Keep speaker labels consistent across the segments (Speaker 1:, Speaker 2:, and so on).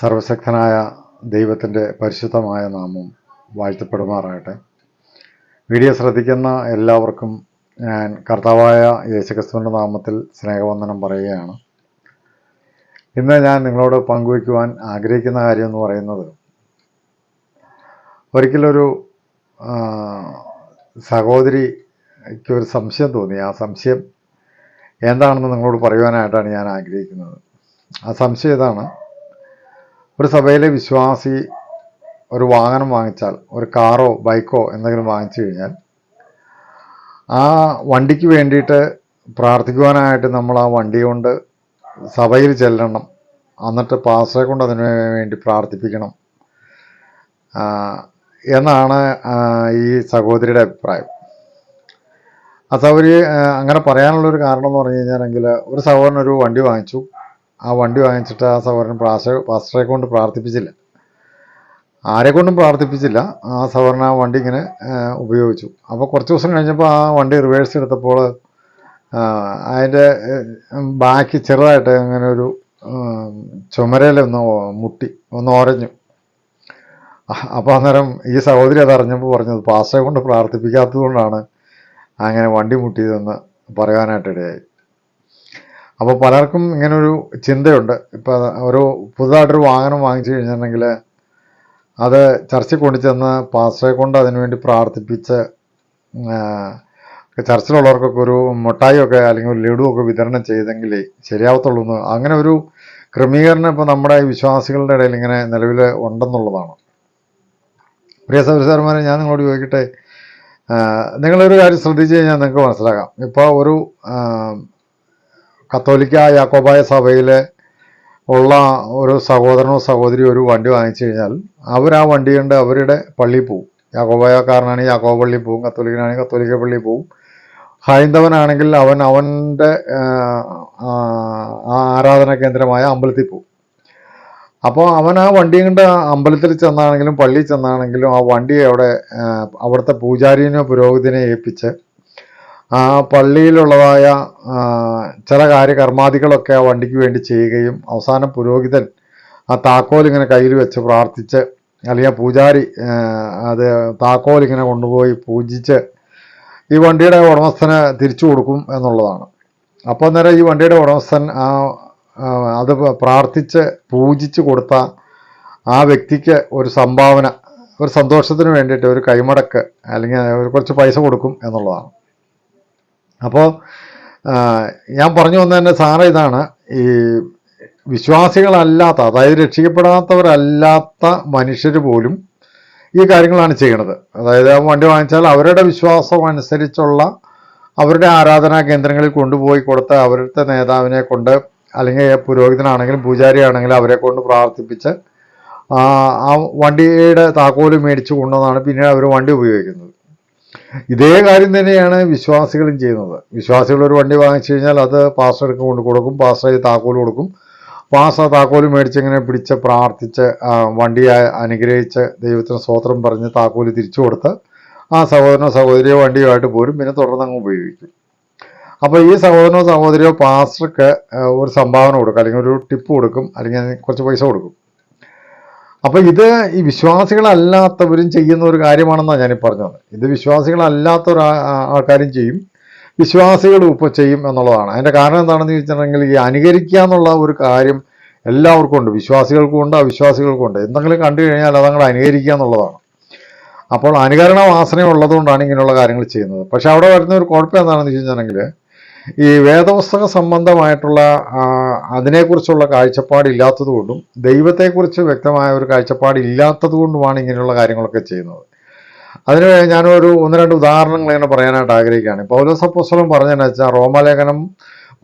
Speaker 1: സർവശക്തനായ ദൈവത്തിന്റെ പരിശുദ്ധമായ നാമം വാഴ്ത്തപ്പെടുമാറാകട്ടെ. വീഡിയോ ശ്രദ്ധിക്കുന്ന എല്ലാവർക്കും ഞാൻ കർത്താവായ യേശുക്രിസ്തുവിന്റെ നാമത്തിൽ സ്നേഹവന്ദനം പറയുകയാണ്. ഇന്ന് ഞാൻ നിങ്ങളോട് പങ്കുവയ്ക്കുവാൻ ആഗ്രഹിക്കുന്ന കാര്യം എന്ന് പറയുന്നത് ഒരിക്കലൊരു സഹോദരിക്കൊരു സംശയം തോന്നി. ആ സംശയം എന്താണെന്ന് നിങ്ങളോട് പറയുവാനായിട്ടാണ് ഞാൻ ആഗ്രഹിക്കുന്നത്. ആ സംശയം ഇതാണ്. ഒരു സഭയിലെ വിശ്വാസി ഒരു വാഹനം വാങ്ങിച്ചാൽ ഒരു കാറോ ബൈക്കോ എന്തെങ്കിലും വാങ്ങിച്ചു കഴിഞ്ഞാൽ ആ വണ്ടിക്ക് വേണ്ടിയിട്ട് പ്രാർത്ഥിക്കുവാനായിട്ട് നമ്മൾ ആ വണ്ടി കൊണ്ട് സഭയിൽ ചെല്ലണം. എന്നിട്ട് പാസ്റ്ററെ കൊണ്ട് അതിന് വേണ്ടി പ്രാർത്ഥിപ്പിക്കണം. എന്നാണ് ഈ സഹോദരിയുടെ അഭിപ്രായം. ആ സൗകര്യം അങ്ങനെ പറയാനുള്ളൊരു കാരണം എന്ന് പറഞ്ഞു കഴിഞ്ഞാൽ ഒരു സഹോദരൻ ഒരു വണ്ടി വാങ്ങിച്ചു. ആ വണ്ടി വാങ്ങിച്ചിട്ട് ആ സഹോദരൻ പാസ്റ്ററെ പാസ്റ്ററെ കൊണ്ട് പ്രാർത്ഥിപ്പിച്ചില്ല. ആരെക്കൊണ്ടും പ്രാർത്ഥിപ്പിച്ചില്ല. ആ സഹോദരൻ ആ വണ്ടി ഇങ്ങനെ ഉപയോഗിച്ചു. അപ്പോൾ കുറച്ച് ദിവസം കഴിഞ്ഞപ്പോൾ ആ വണ്ടി റിവേഴ്സ് എടുത്തപ്പോൾ അതിന്റെ ബാക്കി ചെറുതായിട്ട് അങ്ങനെ ഒരു ചുമരയിലൊന്ന് മുട്ടി ഒന്ന് ഓരഞ്ഞു അപ്പോൾ അന്നേരം ഈ സഹോദരി അത് അറിഞ്ഞപ്പോൾ പറഞ്ഞത് പാസ്റ്ററെ കൊണ്ട് പ്രാർത്ഥിപ്പിക്കാത്തത് കൊണ്ടാണ് അങ്ങനെ വണ്ടി മുട്ടിയതെന്ന് പറയാനായിട്ടിടയായി അപ്പോൾ പലർക്കും ഇങ്ങനൊരു ചിന്തയുണ്ട്. ഇപ്പോൾ ഒരു പുതുതായിട്ടൊരു വാഹനം വാങ്ങിച്ചു കഴിഞ്ഞിട്ടുണ്ടെങ്കിൽ അത് ചർച്ചിൽ കൊണ്ടുചെന്ന് പാസ്റ്ററെ കൊണ്ട് അതിനുവേണ്ടി പ്രാർത്ഥിപ്പിച്ച് ചർച്ചിലുള്ളവർക്കൊക്കെ ഒരു മിഠായിയൊക്കെ അല്ലെങ്കിൽ ഒരു ലഡുവൊക്കെ വിതരണം ചെയ്തെങ്കിലേ ശരിയാവത്തുള്ളൂ എന്ന് അങ്ങനെ ഒരു ക്രമീകരണം ഇപ്പോൾ നമ്മുടെ വിശ്വാസികളുടെ ഇടയിൽ ഇങ്ങനെ നിലവിൽ ഉണ്ടെന്നുള്ളതാണ്. പ്രിയ സഹോദരന്മാരെ ഞാൻ നിങ്ങളോട് ചോദിക്കട്ടെ? നിങ്ങളൊരു കാര്യം ശ്രദ്ധിച്ചു കഴിഞ്ഞാൽ നിങ്ങൾക്ക് മനസ്സിലാക്കാം ഇപ്പോൾ ഒരു കത്തോലിക്ക യാക്കോബായ സഭയിൽ ഉള്ള ഒരു സഹോദരനോ സഹോദരിയോ ഒരു വണ്ടി വാങ്ങിച്ചു കഴിഞ്ഞാൽ അവർ ആ വണ്ടി കൊണ്ട് അവരുടെ പള്ളിയിൽ പോവും. യാക്കോബായക്കാരനാണെങ്കിൽ യാക്കോബ പള്ളിയിൽ പോവും കത്തോലിക്കനാണെങ്കിൽ കത്തോലിക്ക പള്ളിയിൽ പോവും. ഹൈന്ദവനാണെങ്കിൽ അവൻ അവന്റെ ആരാധന കേന്ദ്രമായ അമ്പലത്തിൽ പോവും. അപ്പോൾ അവൻ ആ വണ്ടി കൊണ്ട് അമ്പലത്തിൽ ചെന്നാണെങ്കിലും പള്ളിയിൽ ചെന്നാണെങ്കിലും ആ വണ്ടി അവിടെ അവിടുത്തെ പൂജാരിനെ പുരോഹിതനെ ഏൽപ്പിച്ച് ആ പള്ളിയിലുള്ളതായ ചില കാര്യകർമാദികളൊക്കെ ആ വണ്ടിക്ക് വേണ്ടി ചെയ്യുകയും അവസാനം പുരോഹിതൻ ആ താക്കോൽ ഇങ്ങനെ കയ്യിൽ വെച്ച് പ്രാർത്ഥിച്ച് അല്ലെങ്കിൽ പൂജാരി അത് താക്കോൽ ഇങ്ങനെ കൊണ്ടുപോയി പൂജിച്ച് ഈ വണ്ടിയുടെ ഉടമസ്ഥന് തിരിച്ചു കൊടുക്കും എന്നുള്ളതാണ്. അപ്പോൾ അന്നേരം ഈ വണ്ടിയുടെ ഉടമസ്ഥൻ ആ അത് പ്രാർത്ഥിച്ച് പൂജിച്ച് കൊടുത്ത ആ വ്യക്തിക്ക് ഒരു സംഭാവന ഒരു സന്തോഷത്തിന് വേണ്ടിയിട്ട് ഒരു കൈമടക്ക് അല്ലെങ്കിൽ കുറച്ച് പൈസ കൊടുക്കും എന്നുള്ളതാണ്. അപ്പോൾ ഞാൻ പറഞ്ഞു വന്ന വന്നതിന്റെ സാറ ഇതാണ് ഈ വിശ്വാസികളല്ലാത്ത അതായത് രക്ഷിക്കപ്പെടാത്തവരല്ലാത്ത മനുഷ്യർ പോലും ഈ കാര്യങ്ങളാണ് ചെയ്യണത്. അതായത് വണ്ടി വാങ്ങിച്ചാൽ അവരുടെ വിശ്വാസം അനുസരിച്ചുള്ള അവരുടെ ആരാധനാ കേന്ദ്രങ്ങളിൽ കൊണ്ടുപോയി കൊടുത്ത് അവരുടെ നേതാവിനെ കൊണ്ട് അല്ലെങ്കിൽ പുരോഹിതനാണെങ്കിലും പൂജാരിയാണെങ്കിലും അവരെ കൊണ്ട് പ്രാർത്ഥിപ്പിച്ച് ആ വണ്ടിയുടെ താക്കോൽ മേടിച്ചു കൊണ്ടുവന്നാണ് പിന്നീട് അവർ വണ്ടി ഉപയോഗിക്കുന്നത്. ഇതേ കാര്യം തന്നെയാണ് വിശ്വാസികളും ചെയ്യുന്നത്. വിശ്വാസികൾ ഒരു വണ്ടി വാങ്ങിച്ചു കഴിഞ്ഞാൽ അത് പാസ്റ്റർക്ക് കൊണ്ട് കൊടുക്കും പാസ്റ്റർ താക്കോൽ കൊടുക്കും. പാസ്റ്റർ താക്കോൽ മേടിച്ച് ഇങ്ങനെ പിടിച്ച് പ്രാർത്ഥിച്ച് വണ്ടിയെ അനുഗ്രഹിച്ച് ദൈവത്തിന് സ്തോത്രം പറഞ്ഞ് താക്കോൽ തിരിച്ചു കൊടുത്ത് ആ സഹോദരനോ സഹോദരിയോ വണ്ടിയുമായിട്ട് പോരും പിന്നെ തുടർന്ന് അങ്ങ് ഉപയോഗിക്കും. അപ്പോൾ ഈ സഹോദരനോ സഹോദരിയോ പാസ്റ്റർക്ക് ഒരു സംഭാവന കൊടുക്കും അല്ലെങ്കിൽ ഒരു ടിപ്പ് കൊടുക്കും അല്ലെങ്കിൽ കുറച്ച് പൈസ കൊടുക്കും. അപ്പോൾ ഇത് ഈ വിശ്വാസികളല്ലാത്തവരും ചെയ്യുന്ന ഒരു കാര്യമാണെന്നാണ് ഞാൻ പറഞ്ഞത്. ഇത് വിശ്വാസികളല്ലാത്ത ഒരു ആൾക്കാരും ചെയ്യും. വിശ്വാസികളും ഇപ്പോൾ ചെയ്യും എന്നുള്ളതാണ്. അതിന്റെ കാരണം എന്താണെന്ന് ചോദിച്ചിട്ടുണ്ടെങ്കിൽ ഈ അനുകരിക്കുക എന്നുള്ള ഒരു കാര്യം എല്ലാവർക്കും ഉണ്ട്. വിശ്വാസികൾക്കും ഉണ്ട് അവിശ്വാസികൾക്കും ഉണ്ട്. എന്തെങ്കിലും കണ്ടു കഴിഞ്ഞാൽ അതങ്ങോട്ട് അനുകരിക്കുക എന്നുള്ളതാണ്. അപ്പോൾ അനുകരണ വാസന ഉള്ളതുകൊണ്ടാണ് ഇങ്ങനെയുള്ള കാര്യങ്ങൾ ചെയ്യുന്നത്. പക്ഷെ അവിടെ വരുന്ന ഒരു കുഴപ്പം എന്താണെന്ന് ചോദിച്ചിട്ടുണ്ടെങ്കിൽ ഈ വേദപുസ്തക സംബന്ധമായിട്ടുള്ള അതിനെക്കുറിച്ചുള്ള കാഴ്ചപ്പാടില്ലാത്തതുകൊണ്ടും ദൈവത്തെക്കുറിച്ച് വ്യക്തമായ ഒരു കാഴ്ചപ്പാടില്ലാത്തതുകൊണ്ടുമാണ് ഇങ്ങനെയുള്ള കാര്യങ്ങളൊക്കെ ചെയ്യുന്നത്. അതിന് ഞാനൊരു ഒന്ന് രണ്ട് ഉദാഹരണങ്ങൾ ഇങ്ങനെ പറയാനായിട്ട് ആഗ്രഹിക്കുകയാണ്. പൗലോസ് അപ്പോസ്തലൻ പറഞ്ഞതെന്ന് വെച്ചാൽ റോമാലേഖനം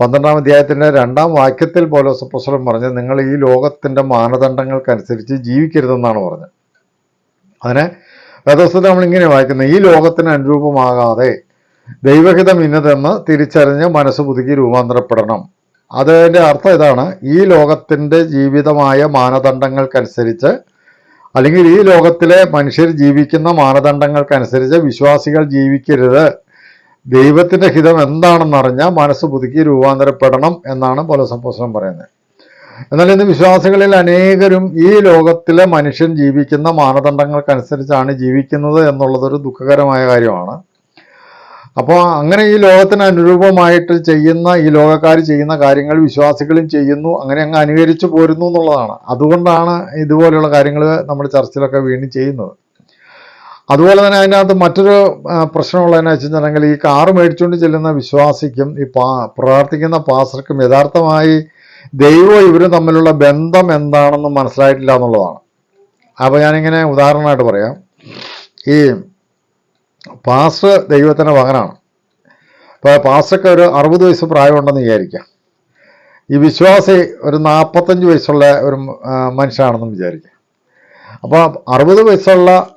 Speaker 1: പന്ത്രണ്ടാം അധ്യായത്തിന്റെ രണ്ടാം വാക്യത്തിൽ പൗലോസ് അപ്പോസ്തലൻ പറഞ്ഞത് നിങ്ങൾ ഈ ലോകത്തിന്റെ മാനദണ്ഡങ്ങൾക്കനുസരിച്ച് ജീവിക്കരുതെന്നാണ് പറഞ്ഞത്. അതിനെ വേദവസ്ഥ നമ്മൾ ഇങ്ങനെ വായിക്കുന്നത് ഈ ലോകത്തിന് അനുരൂപമാകാതെ ദൈവഹിതം ഇന്നതെന്ന് തിരിച്ചറിഞ്ഞ് മനസ്സ് പുതുക്കി രൂപാന്തരപ്പെടണം. അതിന്റെ അർത്ഥം ഇതാണ് ഈ ലോകത്തിന്റെ ജീവിതമായ മാനദണ്ഡങ്ങൾക്കനുസരിച്ച് അല്ലെങ്കിൽ ഈ ലോകത്തിലെ മനുഷ്യർ ജീവിക്കുന്ന മാനദണ്ഡങ്ങൾക്കനുസരിച്ച് വിശ്വാസികൾ ജീവിക്കരുത്. ദൈവത്തിന്റെ ഹിതം എന്താണെന്നറിഞ്ഞാൽ മനസ്സ് പുതുക്കി രൂപാന്തരപ്പെടണം എന്നാണ് പൗലോസപ്പോസ്തലൻ പറയുന്നത്. എന്നാൽ ഇന്ന് വിശ്വാസികളിൽ അനേകരും ഈ ലോകത്തിലെ മനുഷ്യൻ ജീവിക്കുന്ന മാനദണ്ഡങ്ങൾക്കനുസരിച്ചാണ് ജീവിക്കുന്നത് എന്നുള്ളതൊരു ദുഃഖകരമായ കാര്യമാണ്. അപ്പോൾ അങ്ങനെ ഈ ലോകത്തിന് അനുരൂപമായിട്ട് ചെയ്യുന്ന ഈ ലോകക്കാർ ചെയ്യുന്ന കാര്യങ്ങൾ വിശ്വാസികളും ചെയ്യുന്നു അങ്ങനെ അങ്ങ് അനുകരിച്ചു പോരുന്നു എന്നുള്ളതാണ്. അതുകൊണ്ടാണ് ഇതുപോലെയുള്ള കാര്യങ്ങൾ നമ്മൾ ചർച്ചിലൊക്കെ വീണ്ടും ചെയ്യുന്നത്. അതുപോലെ തന്നെ അതിനകത്ത് മറ്റൊരു പ്രശ്നമുള്ള പ്രശ്നമുള്ളതെന്ന് വെച്ചിട്ടുണ്ടെങ്കിൽ ഈ കാറ് മേടിച്ചുകൊണ്ട് ചെല്ലുന്ന വിശ്വാസിക്കും ഈ പാ പ്രാർത്ഥിക്കുന്ന പാസർക്കും യഥാർത്ഥമായി ദൈവവും ഇവരും തമ്മിലുള്ള ബന്ധം എന്താണെന്ന് മനസ്സിലായിട്ടില്ല എന്നുള്ളതാണ്. അപ്പോൾ ഞാനിങ്ങനെ ഉദാഹരണമായിട്ട് പറയാം. ഈ പാസ്റ്റർ ദൈവത്തിന്റെ മകനാണ്. അപ്പോൾ പാസ്റ്റർക്ക് ഒരു അറുപത് വയസ്സ് പ്രായമുണ്ടെന്ന് വിചാരിക്കാം. ഈ വിശ്വാസി ഒരു നാൽപ്പത്തഞ്ച് വയസ്സുള്ള ഒരു മനുഷ്യനാണെന്ന് വിചാരിക്കാം. അപ്പോൾ അറുപത് വയസ്സുള്ള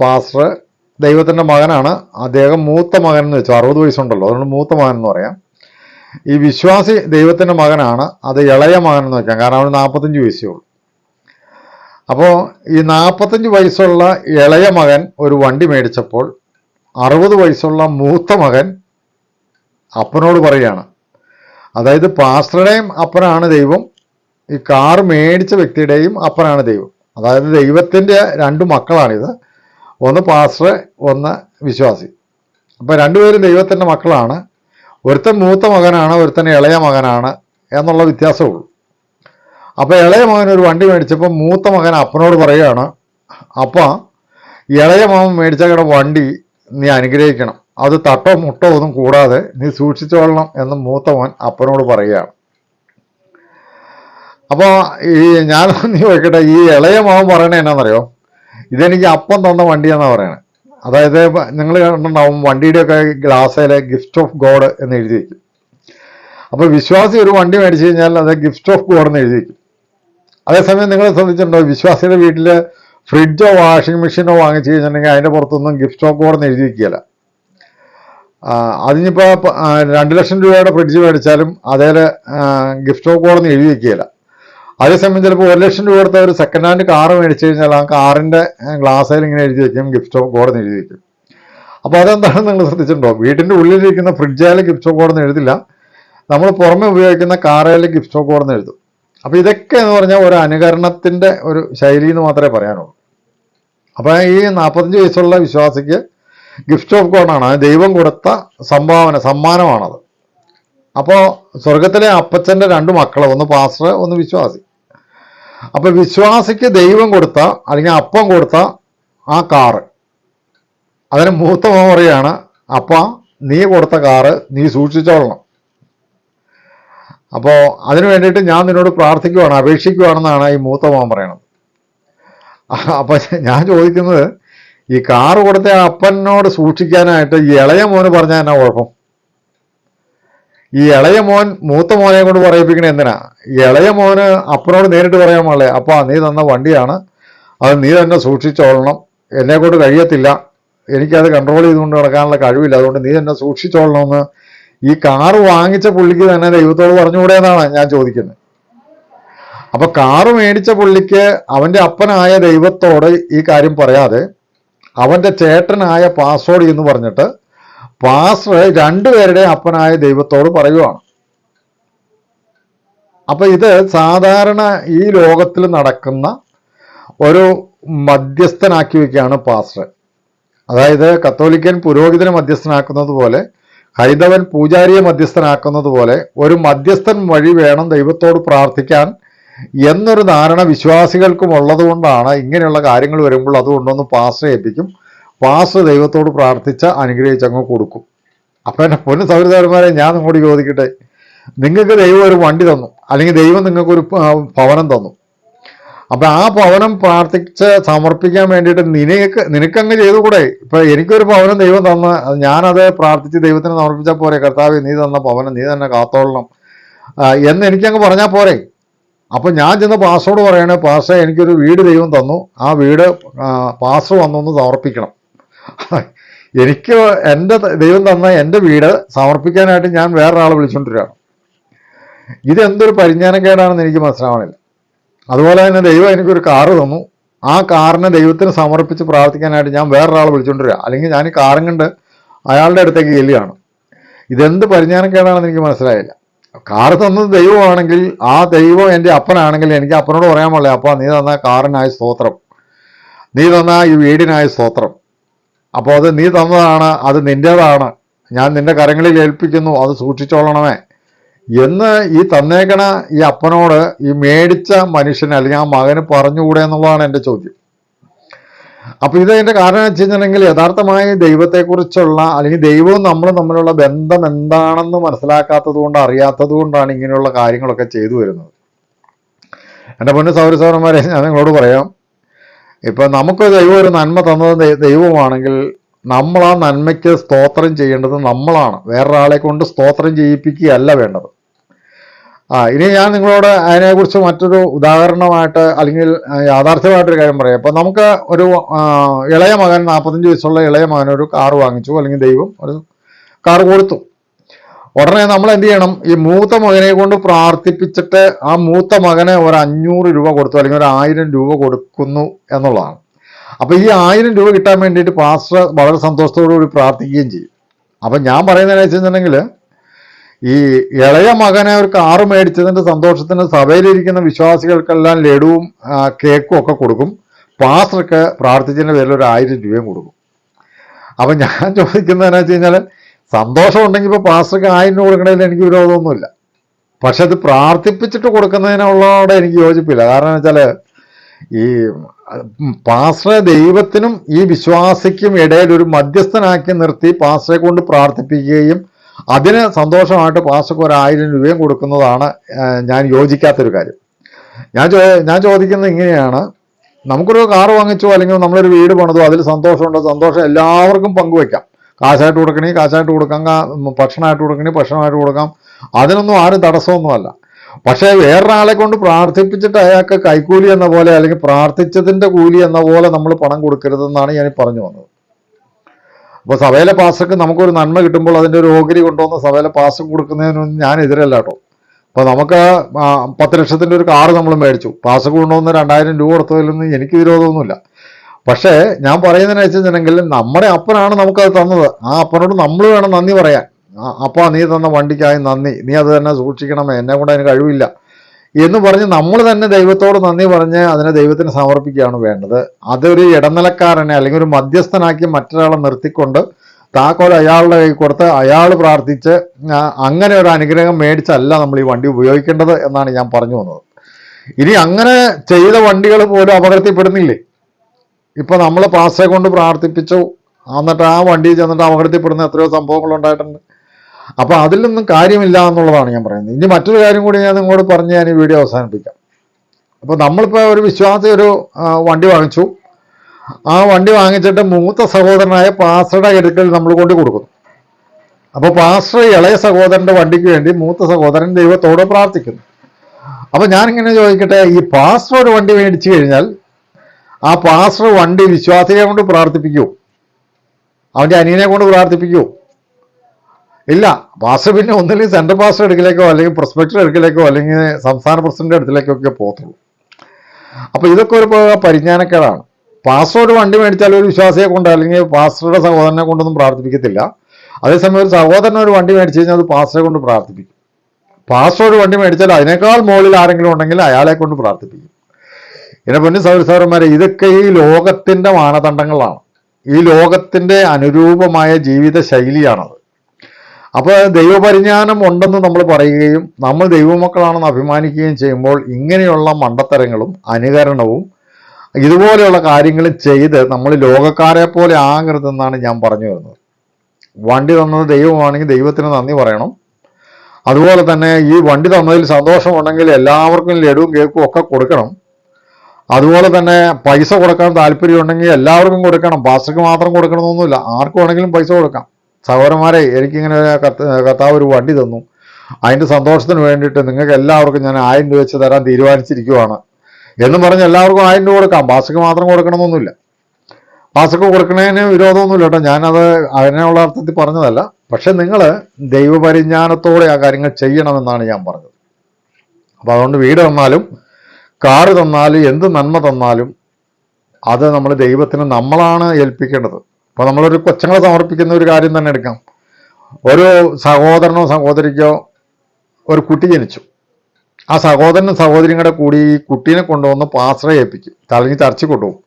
Speaker 1: പാസ്റ്റർ ദൈവത്തിന്റെ മകനാണ്. അദ്ദേഹം മൂത്ത മകൻ എന്ന് വെച്ചു. അറുപത് വയസ്സുണ്ടല്ലോ. അതുകൊണ്ട് മൂത്ത മകൻ എന്ന് പറയാം. ഈ വിശ്വാസി ദൈവത്തിന്റെ മകനാണ്. അത് ഇളയ മകൻ എന്ന് വെക്കാം. കാരണം അവന് നാൽപ്പത്തഞ്ച് വയസ്സേ ഉള്ളൂ. അപ്പോൾ ഈ നാൽപ്പത്തഞ്ച് വയസ്സുള്ള ഇളയ മകൻ ഒരു വണ്ടി മേടിച്ചപ്പോൾ അറുപത് വയസ്സുള്ള മൂത്ത മകൻ അപ്പനോട് പറയുകയാണ് അതായത് പാസ്റ്ററുടെയും അപ്പനാണ് ദൈവം. ഈ കാർ മേടിച്ച വ്യക്തിയുടെയും അപ്പനാണ് ദൈവം. അതായത് ദൈവത്തിന്റെ രണ്ട് മക്കളാണിത്. ഒന്ന് പാസ്റ്റർ ഒന്ന് വിശ്വാസി. അപ്പോൾ രണ്ടുപേരും ദൈവത്തിന്റെ മക്കളാണ്. ഒരുത്തൻ മൂത്ത മകനാണ് ഒരുത്തൻ ഇളയ മകനാണ് എന്നുള്ള വ്യത്യാസമുള്ളൂ. അപ്പോൾ ഇളയ മകൻ ഒരു വണ്ടി മേടിച്ചപ്പോൾ മൂത്ത മകൻ അപ്പനോട് പറയുകയാണ് അപ്പം ഇളയ മകൻ മേടിച്ച വണ്ടി നീ അനുഗ്രഹിക്കണം. അത് തട്ടോ മുട്ടോ ഒന്നും കൂടാതെ നീ സൂക്ഷിച്ചോളണം എന്ന് മൂത്തവൻ അപ്പനോട് പറയുകയാണ്. അപ്പോൾ ഈ ഞാൻ നീ വെക്കട്ടെ ഈ ഇളയ മകൻ പറയണേ എന്നാണെന്നറിയോ ഇതെനിക്ക് അപ്പം തന്ന വണ്ടിയെന്നാണ് പറയണത് അതായത് നിങ്ങൾ കണ്ടിട്ടുണ്ടാവും വണ്ടിയുടെയൊക്കെ ഗ്ലാസ്സിലെ ഗിഫ്റ്റ് ഓഫ് ഗോഡ് എന്ന് എഴുതി വയ്ക്കും അപ്പോൾ വിശ്വാസി ഒരു വണ്ടി മേടിച്ചു കഴിഞ്ഞാൽ അത് ഗിഫ്റ്റ് ഓഫ് ഗോഡ് എന്ന് എഴുതി വയ്ക്കും അതേസമയം നിങ്ങൾ ശ്രദ്ധിച്ചിട്ടുണ്ടോ വിശ്വാസിയുടെ വീട്ടിൽ ഫ്രിഡ്ജോ വാഷിംഗ് മെഷീനോ വാങ്ങിച്ചു കഴിഞ്ഞിട്ടുണ്ടെങ്കിൽ അതിന്റെ പുറത്തൊന്നും ഗിഫ്റ്റ് സ്റ്റോക്ക് എന്ന് എഴുതി വയ്ക്കുകയില്ല അതിനിപ്പോൾ രണ്ട് ലക്ഷം രൂപയുടെ ഫ്രിഡ്ജ് മേടിച്ചാലും അതേൽ ഗിഫ്റ്റ് സ്റ്റോക്ക് എന്ന് എഴുതി വയ്ക്കുകയില്ല അതേസമയം ചിലപ്പോൾ ഒരു ലക്ഷം രൂപ ഒരു സെക്കൻഡ് ഹാൻഡ് കാർ മേടിച്ചു കഴിഞ്ഞാൽ ആ കാറിന്റെ ഗ്ലാസ്സിൽ ഇങ്ങനെ എഴുതി വയ്ക്കും ഗിഫ്റ്റ് സ്റ്റോക്ക് എന്ന് എഴുതി വയ്ക്കും അപ്പോൾ അതെന്താണെന്ന് നിങ്ങൾ ശ്രദ്ധിച്ചിട്ടുണ്ടോ? വീട്ടിന്റെ ഉള്ളിലിരിക്കുന്ന ഫ്രിഡ്ജായാലും ഗിഫ്റ്റ് സ്റ്റോക്ക് എന്ന് എഴുതില്ല. നമ്മൾ പുറമെ ഉപയോഗിക്കുന്ന കാറായാലും ഗിഫ്റ്റ് സ്റ്റോക്ക് എന്ന് എഴുതും. അപ്പോൾ ഇതൊക്കെ എന്ന് പറഞ്ഞാൽ ഒരു അനുകരണത്തിന്റെ ഒരു ശൈലി എന്ന് മാത്രമേ പറയാനുള്ളൂ. അപ്പോൾ ഈ നാൽപ്പത്തഞ്ച് വയസ്സുള്ള വിശ്വാസിക്ക് ഗിഫ്റ്റ് ഓഫ് ഗോഡാണ് ദൈവം കൊടുത്ത സംഭാവന സമ്മാനമാണത്. അപ്പോൾ സ്വർഗത്തിലെ അപ്പച്ചന്റെ രണ്ട് മക്കൾ ഒന്ന് പാസ്റ്റർ ഒന്ന് വിശ്വാസി. അപ്പോൾ വിശ്വാസിക്ക് ദൈവം കൊടുത്ത അല്ലെങ്കിൽ അപ്പം കൊടുത്ത ആ കാറ് അതിന് മൂത്ത പറയാണ് അപ്പ നീ കൊടുത്ത കാറ് നീ സൂക്ഷിച്ചോളണം. അപ്പോൾ അതിനു വേണ്ടിയിട്ട് ഞാൻ നിന്നോട് പ്രാർത്ഥിക്കുവാണ് അപേക്ഷിക്കുവാണെന്നാണ് ഈ മൂത്ത പറയണത്. അപ്പം ഞാൻ ചോദിക്കുന്നത് ഈ കാറ് കൊടുത്ത അപ്പനോട് സൂക്ഷിക്കാനായിട്ട് ഈ ഇളയ മോന് പറഞ്ഞാൽ എന്നാ കുഴപ്പം? ഈ ഇളയ മോൻ മൂത്ത മോനെ കൊണ്ട് പറയിപ്പിക്കണേ എന്തിനാ? ഈ ഇളയ മോന് അപ്പനോട് നേരിട്ട് പറയാൻ പാടില്ലേ? അപ്പാ നീ തന്ന വണ്ടിയാണ്. അത് നീ തന്നെ സൂക്ഷിച്ചോളണം. എന്നെ കൊണ്ട് കഴിയത്തില്ല. എനിക്കത് കൺട്രോൾ ചെയ്തുകൊണ്ട് നടക്കാനുള്ള കഴിവില്ല. അതുകൊണ്ട് നീ തന്നെ സൂക്ഷിച്ചോളണമെന്ന് ഈ കാറ് വാങ്ങിച്ച പുള്ളിക്ക് തന്നെ ദൈവത്തോട് പറഞ്ഞുകൂടെ എന്നാണ് ഞാൻ ചോദിക്കുന്നത്. അപ്പൊ കാറ് മേടിച്ച പുള്ളിക്ക് അവന്റെ അപ്പനായ ദൈവത്തോട് ഈ കാര്യം പറയാതെ അവന്റെ ചേട്ടനായ പാസ്വേഡ് എന്ന് പറഞ്ഞിട്ട് പാസ്റ്റർ രണ്ടുപേരുടെ അപ്പനായ ദൈവത്തോട് പറയുവാണ്. അപ്പൊ ഇത് സാധാരണ ഈ ലോകത്തിൽ നടക്കുന്ന ഒരു മധ്യസ്ഥനാക്കി വയ്ക്കുകയാണ് പാസ്റ്റർ അതായത് കത്തോലിക്കൻ പുരോഹിതനെ മധ്യസ്ഥനാക്കുന്നത് പോലെ ഹൈന്ദവൻ പൂജാരിയെ മധ്യസ്ഥനാക്കുന്നത് പോലെ ഒരു മധ്യസ്ഥൻ വഴി വേണം ദൈവത്തോട് പ്രാർത്ഥിക്കാൻ എന്നൊരു ധാരണ വിശ്വാസികൾക്കും ഉള്ളതുകൊണ്ടാണ് ഇങ്ങനെയുള്ള കാര്യങ്ങൾ വരുമ്പോൾ അതുകൊണ്ടൊന്ന് പാസ്റ്റർ ഏൽപ്പിക്കും. പാസ്റ്റർ ദൈവത്തോട് പ്രാർത്ഥിച്ച അനുഗ്രഹിച്ച് അങ്ങ് കൊടുക്കും. അപ്പം എന്റെ പൊന്നു സൗഹൃദന്മാരെ ഞാൻ നിങ്ങളോട് ചോദിക്കട്ടെ? നിങ്ങൾക്ക് ദൈവം ഒരു വണ്ടി തന്നു. അല്ലെങ്കിൽ ദൈവം നിങ്ങൾക്കൊരു ഭവനം തന്നു. അപ്പം ആ ഭവനം പ്രാർത്ഥിച്ച് സമർപ്പിക്കാൻ വേണ്ടിയിട്ട് നിനക്ക് നിനക്കങ്ങ് ചെയ്തുകൂടെ? ഇപ്പൊ എനിക്കൊരു ഭവനം ദൈവം തന്ന അത് ഞാനത് പ്രാർത്ഥിച്ച് ദൈവത്തിന് സമർപ്പിച്ചാൽ പോരെ. കർത്താവ് നീ തന്ന ഭവനം നീ തന്നെ കാത്തോളണം. എന്ന് എനിക്കങ്ങ് പറഞ്ഞാൽ പോരെ. അപ്പൊ ഞാൻ ചെന്ന് പാസ്റ്ററോട് പറയണേ പാസ്റ്റർ എനിക്കൊരു വീട് ദൈവം തന്നു. ആ വീട് പാസ് വന്നൊന്ന് സമർപ്പിക്കണം. എനിക്ക് എന്റെ ദൈവം തന്ന എന്റെ വീട് സമർപ്പിക്കാനായിട്ട് ഞാൻ വേറൊരാളെ വിളിച്ചുകൊണ്ടിരിക്കുകയാണ് ഇതെന്തൊരു പരിജ്ഞാനക്കേടാണെന്ന് എനിക്ക് മനസ്സിലാവണില്ല. അതുപോലെ തന്നെ ദൈവം എനിക്കൊരു കാറ് തന്നു. ആ കാറിനെ ദൈവത്തിന് സമർപ്പിച്ച് പ്രാർത്ഥിക്കാനായിട്ട് ഞാൻ വേറൊരാളെ വിളിച്ചുകൊണ്ടിരിക അല്ലെങ്കിൽ ഞാൻ കാറും കണ്ട് അയാളുടെ അടുത്തേക്ക് ചെല്ലുകയാണ്. ഇതെന്ത് പരിജ്ഞാനക്കേടാണെന്ന് എനിക്ക് മനസ്സിലായില്ല. കാറ് തന്നത് ദൈവമാണെങ്കിൽ ആ ദൈവം എന്റെ അപ്പനാണെങ്കിൽ എനിക്ക് അപ്പനോട് പറയാൻ പാടില്ല അപ്പ നീ തന്ന കാറിനായ സ്തോത്രം. നീ തന്ന ഈ വീടിനായ സ്തോത്രം. അപ്പോൾ അത് നീ തന്നതാണ് അത് നിന്റേതാണ്. ഞാൻ നിന്റെ കരങ്ങളിൽ ഏൽപ്പിക്കുന്നു അത് സൂക്ഷിച്ചോളണമേ. എന്ന് ഈ തന്നേക്കണ ഈ അപ്പനോട് ഈ മേടിച്ച മനുഷ്യൻ അല്ലെങ്കിൽ ആ മകന് പറഞ്ഞുകൂടെ എന്നുള്ളതാണ് എന്റെ ചോദ്യം. അപ്പൊ ഇത് അതിന്റെ കാരണം വെച്ച് കഴിഞ്ഞിട്ടുണ്ടെങ്കിൽ യഥാർത്ഥമായി ദൈവത്തെക്കുറിച്ചുള്ള അല്ലെങ്കിൽ ദൈവവും നമ്മളും തമ്മിലുള്ള ബന്ധം എന്താണെന്ന് മനസ്സിലാക്കാത്തത് കൊണ്ട് അറിയാത്തത് കൊണ്ടാണ് ഇങ്ങനെയുള്ള കാര്യങ്ങളൊക്കെ ചെയ്തു വരുന്നത്. എന്റെ പൊന്നു സൗര സൗരന്മാരെ ഞാൻ നിങ്ങളോട് പറയാം. ഇപ്പൊ നമുക്ക് ദൈവം ഒരു നന്മ തന്നത് ദൈവമാണെങ്കിൽ നമ്മൾ ആ നന്മയ്ക്ക് സ്തോത്രം ചെയ്യേണ്ടത് നമ്മളാണ്. വേറൊരാളെ കൊണ്ട് സ്തോത്രം ചെയ്യിപ്പിക്കുകയല്ല വേണ്ടത്. ആ ഇനി ഞാൻ നിങ്ങളോട് അതിനെക്കുറിച്ച് മറ്റൊരു ഉദാഹരണമായിട്ട് അല്ലെങ്കിൽ യാഥാർത്ഥ്യമായിട്ടൊരു കാര്യം പറയാം. അപ്പോൾ നമുക്ക് ഒരു ഇളയ മകൻ നാൽപ്പത്തഞ്ച് വയസ്സുള്ള ഇളയ മകൻ ഒരു കാർ വാങ്ങിച്ചു അല്ലെങ്കിൽ ദൈവം ഒരു കാർ കൊടുത്തു. ഉടനെ നമ്മൾ എന്ത് ചെയ്യണം? ഈ മൂത്ത മകനെ കൊണ്ട് പ്രാർത്ഥിപ്പിച്ചിട്ട് ആ മൂത്ത മകനെ ഒരു അഞ്ഞൂറ് രൂപ കൊടുത്തു അല്ലെങ്കിൽ ഒരു ആയിരം രൂപ കൊടുക്കുന്നു എന്നുള്ളതാണ്. അപ്പോൾ ഈ ആയിരം രൂപ കിട്ടാൻ വേണ്ടിയിട്ട് പാസ്റ്റർ വളരെ സന്തോഷത്തോടു കൂടി പ്രാർത്ഥിക്കുകയും ചെയ്യും. അപ്പം ഞാൻ പറയുന്നത് വെച്ചിട്ടുണ്ടെങ്കിൽ ഈ ഇളയ മകനെ ഒരു കാറ് മേടിച്ചതിന്റെ സന്തോഷത്തിന് സഭയിലിരിക്കുന്ന വിശ്വാസികൾക്കെല്ലാം ലഡുവും കേക്കും ഒക്കെ കൊടുക്കും. പാസ്റ്റർക്ക് പ്രാർത്ഥിച്ചതിന്റെ പേരിൽ ഒരു ആയിരം രൂപയും കൊടുക്കും. അപ്പം ഞാൻ ചോദിക്കുന്നത് എന്നാ വെച്ച് കഴിഞ്ഞാൽ സന്തോഷം ഉണ്ടെങ്കിൽ ഇപ്പോൾ പാസ്റ്റർക്ക് ആയിരം രൂപ കൊടുക്കണതിൽ എനിക്ക് വിരോധമൊന്നുമില്ല. പക്ഷെ അത് പ്രാർത്ഥിപ്പിച്ചിട്ട് കൊടുക്കുന്നതിനുള്ളതോടെ എനിക്ക് യോജിപ്പില്ല. കാരണം വെച്ചാൽ ഈ പാസ്റ്റർ ദൈവത്തിനും ഈ വിശ്വാസിക്കും ഇടയിൽ ഒരു മധ്യസ്ഥനാക്കി നിർത്തി പാസ്റ്ററെ കൊണ്ട് പ്രാർത്ഥിപ്പിക്കുകയും അതിന് സന്തോഷമായിട്ട് പാസ്റ്റർക്ക് ഒരു ആയിരം രൂപയും കൊടുക്കുന്നതാണ് ഞാൻ യോജിക്കാത്തൊരു കാര്യം. ഞാൻ ചോ ഞാൻ ചോദിക്കുന്നത് ഇങ്ങനെയാണ്. നമുക്കൊരു കാർ വാങ്ങിച്ചോ അല്ലെങ്കിൽ നമ്മളൊരു വീട് പണിതോ അതിൽ സന്തോഷമുണ്ടോ? സന്തോഷം എല്ലാവർക്കും പങ്കുവയ്ക്കാം കാശായിട്ട് കൊടുക്കണേ കാശായിട്ട് കൊടുക്കാം. ഭക്ഷണമായിട്ട് കൊടുക്കണേ ഭക്ഷണമായിട്ട് കൊടുക്കാം. അതിനൊന്നും ആരും തടസ്സമൊന്നുമല്ല. പക്ഷേ വേറൊരാളെ കൊണ്ട് പ്രാർത്ഥിപ്പിച്ചിട്ട് അയാൾക്ക് കൈക്കൂലി എന്ന പോലെ അല്ലെങ്കിൽ പ്രാർത്ഥിച്ചതിന്റെ കൂലി എന്ന പോലെ നമ്മൾ പണം കൊടുക്കരുതെന്നാണ് ഞാൻ പറഞ്ഞു വന്നത്. അപ്പോൾ സഭയിലെ പാസ്റ്റർക്ക് നമുക്കൊരു നന്മ കിട്ടുമ്പോൾ അതിന്റെ ഒരു ഓഹരി കൊണ്ടുവന്ന് സഭയിലെ പാസ്റ്റർക്ക് കൊടുക്കുന്നതിനൊന്നും ഞാൻ എതിരല്ല കേട്ടോ. അപ്പോൾ നമുക്ക് പത്ത് ലക്ഷത്തിന്റെ ഒരു കാറ് നമ്മൾ മേടിച്ചു. പാസ് കൊണ്ടുവന്ന് രണ്ടായിരം രൂപ കൊടുത്തതിലൊന്നും എനിക്ക് വിരോധമൊന്നുമില്ല. പക്ഷേ ഞാൻ പറയുന്നതിന് വെച്ചിട്ടുണ്ടെങ്കിൽ നമ്മുടെ അപ്പനാണ് നമുക്കത് തന്നത്. ആ അപ്പനോട് നമ്മൾ വേണം നന്ദി പറയാൻ. അപ്പ നീ തന്ന വണ്ടിക്കായി നന്ദി. നീ അത് തന്നെ സൂക്ഷിക്കണമേ എന്നെ കൊണ്ട് അതിന് കഴിവില്ല. എന്ന് പറഞ്ഞ് നമ്മൾ തന്നെ ദൈവത്തോട് നന്ദി പറഞ്ഞ് അതിനെ ദൈവത്തിന് സമർപ്പിക്കുകയാണ് വേണ്ടത്. അതൊരു ഇടനിലക്കാരനെ അല്ലെങ്കിൽ ഒരു മധ്യസ്ഥനാക്കി മറ്റൊരാളെ നിർത്തിക്കൊണ്ട് താക്കോൽ അയാളുടെ കൈ കൊടുത്ത് അയാൾ പ്രാർത്ഥിച്ച് അങ്ങനെ ഒരു അനുഗ്രഹം മേടിച്ചല്ല നമ്മൾ ഈ വണ്ടി ഉപയോഗിക്കേണ്ടത് എന്നാണ് ഞാൻ പറഞ്ഞു വന്നത്. ഇനി അങ്ങനെ ചെയ്ത വണ്ടികൾ പോലും അപകടത്തിൽപ്പെടുന്നില്ലേ? ഇപ്പൊ നമ്മൾ പാസ്റ്റെ കൊണ്ട് പ്രാർത്ഥിപ്പിച്ചു. എന്നിട്ട് ആ വണ്ടി ചെന്നിട്ട് അപകടത്തിൽപ്പെടുന്ന എത്രയോ സംഭവങ്ങൾ ഉണ്ടായിട്ടുണ്ട്. അപ്പൊ അതിലൊന്നും കാര്യമില്ല എന്നുള്ളതാണ് ഞാൻ പറയുന്നത്. ഇനി മറ്റൊരു കാര്യം കൂടി ഞാൻ നിങ്ങളോട് പറഞ്ഞ് ഞാൻ ഈ വീഡിയോ അവസാനിപ്പിക്കാം. അപ്പൊ നമ്മളിപ്പോ ഒരു വിശ്വാസി ഒരു വണ്ടി വാങ്ങിച്ചു. ആ വണ്ടി വാങ്ങിച്ചിട്ട് മൂത്ത സഹോദരനായ പാസ്റ്ററുടെ അടുക്കൽ നമ്മൾ കൊണ്ട് കൊടുക്കുന്നു. അപ്പോൾ പാസ്റ്റർ ഇളയ സഹോദരന്റെ വണ്ടിക്ക് വേണ്ടി മൂത്ത സഹോദരൻ ദൈവത്തോട് പ്രാർത്ഥിക്കുന്നു. അപ്പൊ ഞാനിങ്ങനെ ചോദിക്കട്ടെ ഈ പാസ്റ്റർ ഒരു വണ്ടി മേടിച്ചു കഴിഞ്ഞാൽ ആ പാസ്റ്റർ വണ്ടി വിശ്വാസിയെ കൊണ്ട് പ്രാർത്ഥിപ്പിക്കൂ? അവന്റെ അനിയനെ കൊണ്ട് പ്രാർത്ഥിപ്പിക്കൂ? ഇല്ല പാസ്റ്റർ പിന്നെ ഒന്നില്ലെങ്കിൽ സെൻട്രൽ പാസ്റ്റർ അടുക്കിലേക്കോ അല്ലെങ്കിൽ പ്രൊസ്പെക്ടർ അടുക്കിലേക്കോ അല്ലെങ്കിൽ സംസ്ഥാന പ്രസിഡന്റ് അടുക്കിലേക്കോ ഒക്കെ പോകത്തുള്ളൂ. അപ്പൊ ഇതൊക്കെ ഒരു പരിജ്ഞാനക്കേടാണ്. പാസ്റ്റർ ഒരു വണ്ടി മേടിച്ചാൽ ഒരു വിശ്വാസിയെ കൊണ്ട് അല്ലെങ്കിൽ പാസ്റ്ററുടെ സഹോദരനെ കൊണ്ടൊന്നും പ്രാർത്ഥിപ്പിക്കത്തില്ല. അതേസമയം ഒരു സഹോദരൻ ഒരു വണ്ടി മേടിച്ചു കഴിഞ്ഞാൽ അത് പാസ്റ്ററെ കൊണ്ട് പ്രാർത്ഥിപ്പിക്കും. പാസ്റ്റർ വണ്ടി മേടിച്ചാൽ അതിനേക്കാൾ മുകളിൽ ആരെങ്കിലും ഉണ്ടെങ്കിൽ അയാളെ കൊണ്ട് പ്രാർത്ഥിപ്പിക്കും. എന്നെ പൊന്നു സൗര സൗരന്മാരെ ഇതൊക്കെ ഈ ലോകത്തിന്റെ മാനദണ്ഡങ്ങളാണ്. ഈ ലോകത്തിന്റെ അനുരൂപമായ ജീവിത ശൈലിയാണത് അപ്പോൾ ദൈവപരിജ്ഞാനം ഉണ്ടെന്ന് നമ്മൾ പറയുകയും നമ്മൾ ദൈവമക്കളാണെന്ന് അഭിമാനിക്കുകയും ചെയ്യുമ്പോൾ ഇങ്ങനെയുള്ള മണ്ടത്തരങ്ങളും അനുകരണവും ഇതുപോലെയുള്ള കാര്യങ്ങൾ ചെയ്ത് നമ്മൾ ലോകക്കാരെ പോലെ ആകരുതെന്നാണ് ഞാൻ പറഞ്ഞു വരുന്നത്. വണ്ടി തന്നത് ദൈവമാണെങ്കിൽ ദൈവത്തിന് നന്ദി പറയണം. അതുപോലെ തന്നെ ഈ വണ്ടി തന്നതിൽ സന്തോഷമുണ്ടെങ്കിൽ എല്ലാവർക്കും ലഡുവും കേക്കും ഒക്കെ കൊടുക്കണം. അതുപോലെ തന്നെ പൈസ കൊടുക്കാൻ താല്പര്യമുണ്ടെങ്കിൽ എല്ലാവർക്കും കൊടുക്കണം. പാസ്റ്റർക്ക് മാത്രം കൊടുക്കണമെന്നൊന്നുമില്ല. ആർക്കും വേണമെങ്കിലും പൈസ കൊടുക്കാം. സഹോദരന്മാരെ എനിക്കിങ്ങനെ കർത്താവ് ഒരു വണ്ടി തന്നു. അതിന്റെ സന്തോഷത്തിന് വേണ്ടിയിട്ട് നിങ്ങൾക്ക് എല്ലാവർക്കും ഞാൻ ആയിരം രൂപ വെച്ച് തരാൻ തീരുമാനിച്ചിരിക്കുവാണ്. എന്നും പറഞ്ഞ് എല്ലാവർക്കും ആയിരം രൂപ കൊടുക്കാം. പാസക്ക് മാത്രം കൊടുക്കണമെന്നൊന്നുമില്ല. പാസക്ക് കൊടുക്കുന്നതിന് വിരോധമൊന്നുമില്ല കേട്ടോ. ഞാനത് അതിനുള്ള അർത്ഥത്തിൽ പറഞ്ഞതല്ല. പക്ഷെ നിങ്ങൾ ദൈവപരിജ്ഞാനത്തോടെ ആ കാര്യങ്ങൾ ചെയ്യണമെന്നാണ് ഞാൻ പറഞ്ഞത്. അപ്പോൾ അതുകൊണ്ട് വീട് തന്നാലും കാറ് തന്നാലും എന്ത് നന്മ തന്നാലും അത് നമ്മൾ ദൈവത്തിന് നമ്മളാണ് ഏൽപ്പിക്കേണ്ടത്. അപ്പോൾ നമ്മളൊരു കൊച്ചങ്ങളെ സമർപ്പിക്കുന്ന ഒരു കാര്യം തന്നെ എടുക്കാം. ഒരു സഹോദരനോ സഹോദരിക്കോ ഒരു കുട്ടി ജനിച്ചു. ആ സഹോദരനും സഹോദരിയും കൂടെ കൂടി ഈ കുട്ടീനെ കൊണ്ടുവന്ന് പാസ്റ്ററെ ഏൽപ്പിക്കും. അല്ലെങ്കിൽ ചർച്ച കൊണ്ടുപോകും.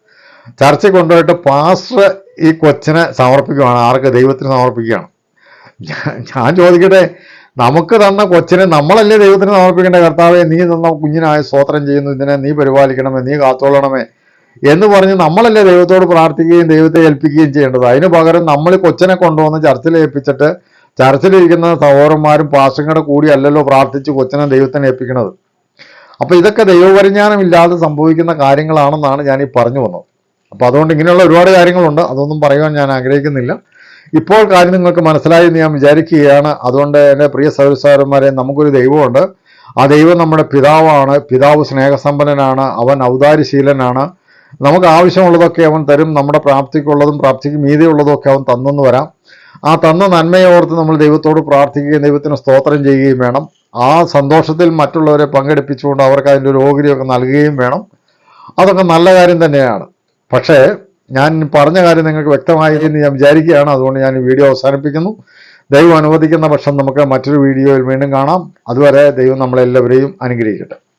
Speaker 1: ചർച്ച കൊണ്ടുപോയിട്ട് പാസ്റ്റർ ഈ കൊച്ചിനെ സമർപ്പിക്കുകയാണ് ആർക്ക്? ദൈവത്തിന് സമർപ്പിക്കുകയാണ്. ഞാൻ- ചോദിക്കട്ടെ നമുക്ക് തന്ന കൊച്ചിനെ നമ്മളല്ലേ ദൈവത്തിന് സമർപ്പിക്കേണ്ട കർത്താവെ നീ തന്ന കുഞ്ഞിനായ സ്തോത്രം ചെയ്യുന്നു. ഇതിനെ നീ പരിപാലിക്കണമേ നീ കാത്തോളണമേ. എന്ന് പറഞ്ഞ് നമ്മളല്ലേ ദൈവത്തോട് പ്രാർത്ഥിക്കുകയും ദൈവത്തെ ഏൽപ്പിക്കുകയും ചെയ്യേണ്ടത്? അതിന് പകരം നമ്മൾ കൊച്ചനെ കൊണ്ടുവന്ന് ചർച്ചിൽ ഏൽപ്പിച്ചിട്ട് ചർച്ചിലിരിക്കുന്ന സഹോദരന്മാരും പാസ്റ്റങ്ങളുടെ കൂടി അല്ലല്ലോ പ്രാർത്ഥിച്ച് കൊച്ചനെ ദൈവത്തിനെ ഏൽപ്പിക്കുന്നത് അപ്പൊ ഇതൊക്കെ ദൈവപരിജ്ഞാനം ഇല്ലാതെ സംഭവിക്കുന്ന കാര്യങ്ങളാണെന്നാണ് ഞാൻ ഈ പറഞ്ഞു വന്നത്. അപ്പൊ അതുകൊണ്ട് ഇങ്ങനെയുള്ള ഒരുപാട് കാര്യങ്ങളുണ്ട്. അതൊന്നും പറയുവാൻ ഞാൻ ആഗ്രഹിക്കുന്നില്ല. ഇപ്പോൾ കാര്യം നിങ്ങൾക്ക് മനസ്സിലായി എന്ന് ഞാൻ വിചാരിക്കുകയാണ്. അതുകൊണ്ട് എന്റെ പ്രിയ സഹോദരന്മാരെ നമുക്കൊരു ദൈവമുണ്ട്. ആ ദൈവം നമ്മുടെ പിതാവാണ്. പിതാവ് സ്നേഹസമ്പന്നനാണ്. അവൻ ഔദാര്യശീലനാണ്. നമുക്ക് ആവശ്യമുള്ളതൊക്കെ അവൻ തരും നമ്മുടെ പ്രാപ്തിക്കുള്ളതും പ്രാപ്തിക്ക് മീതിയുള്ളതൊക്കെ അവൻ തന്നെന്ന് വരാം. ആ തന്ന നന്മയോർത്ത് നമ്മൾ ദൈവത്തോട് പ്രാർത്ഥിക്കുകയും ദൈവത്തിന് സ്തോത്രം ചെയ്യുകയും വേണം. ആ സന്തോഷത്തിൽ മറ്റുള്ളവരെ പങ്കെടുപ്പിച്ചുകൊണ്ട് അവർക്ക് അതിന്റെ ഒരു ഓഹരിയൊക്കെ നൽകുകയും വേണം. അതൊക്കെ നല്ല കാര്യം തന്നെയാണ്. പക്ഷേ ഞാൻ പറഞ്ഞ കാര്യം നിങ്ങൾക്ക് വ്യക്തമായി എന്ന് ഞാൻ വിചാരിക്കുകയാണ്. അതുകൊണ്ട് ഞാൻ ഈ വീഡിയോ അവസാനിപ്പിക്കുന്നു. ദൈവം അനുവദിക്കുന്ന പക്ഷം നമുക്ക് മറ്റൊരു വീഡിയോയിൽ വീണ്ടും കാണാം. അതുവരെ ദൈവം നമ്മളെല്ലാവരെയും അനുഗ്രഹിക്കട്ടെ.